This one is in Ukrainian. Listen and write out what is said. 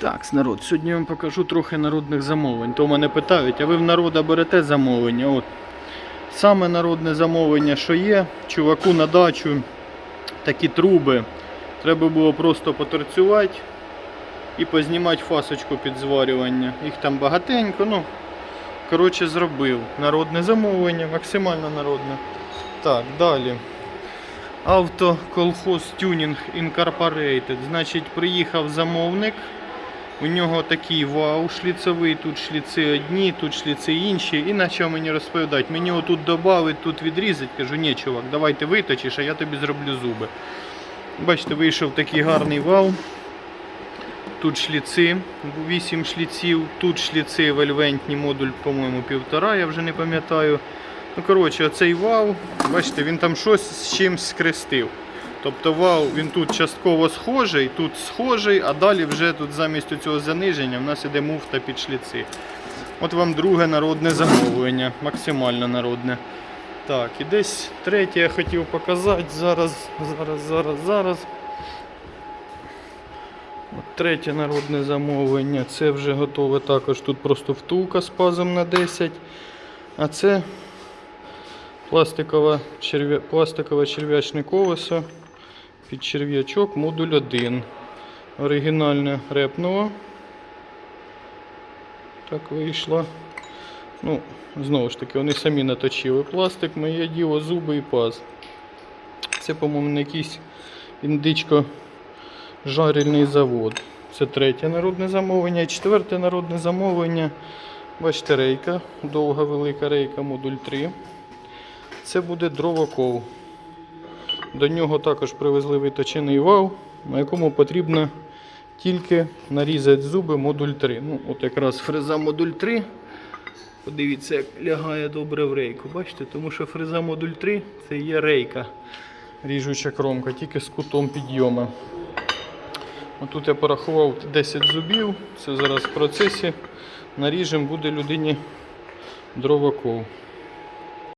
Так, народ, сьогодні я вам покажу трохи народних замовлень. То мене питають, а ви в народа берете замовлення? От. Саме народне замовлення, що є, чуваку на дачу такі труби. Треба було просто поторцювати і познімати фасочку під зварювання. Їх там багатенько, ну, коротше, зробив. Народне замовлення, максимально народне. Так, далі. Автоколхоз Тюнінг Incorporated. Значить, приїхав замовник. У нього такий вау шліцевий, тут шліци одні, тут шліци інші. І почав мені розповідати. Мені отут додати, тут відрізати. Кажу, ні, чувак, давай ти виточиш, а я тобі зроблю зуби. Бачите, вийшов такий гарний вал. Тут шліци, 8 шліців, тут шліци вельвентні, модуль, по-моєму, півтора, я вже не пам'ятаю. Ну, коротше, оцей вал, бачите, він там щось з чимсь скрестив. Тобто вал він тут частково схожий, тут схожий, а далі вже тут замість цього заниження в нас іде муфта під шліци. От вам друге народне замовлення, максимально народне. Так, і десь третє я хотів показати. Зараз, зараз, зараз, зараз. От третє народне замовлення. Це вже готове також. Тут просто втулка з пазом на 10. А це пластикове, черв'я... пластикове черв'ячне колесо під черв'ячок модуль 1. Оригінальне репнуло. Так вийшло. Ну, знову ж таки, вони самі наточили пластик, моє діло, зуби і паз. Це, по-моєму, якийсь індичко жарильний завод. Це третє народне замовлення. Четверте народне замовлення. Бачите, рейка, довга велика рейка, модуль 3. Це буде дровокол. До нього також привезли виточений вал, на якому потрібно тільки нарізати зуби модуль 3. Ну, от якраз фреза модуль 3. Подивіться, як лягає добре в рейку. Бачите, тому що фреза модуль 3 це є рейка. Ріжуча кромка, тільки з кутом підйому. Отут я порахував 10 зубів. Це зараз в процесі. Наріжемо буде людині дровокол.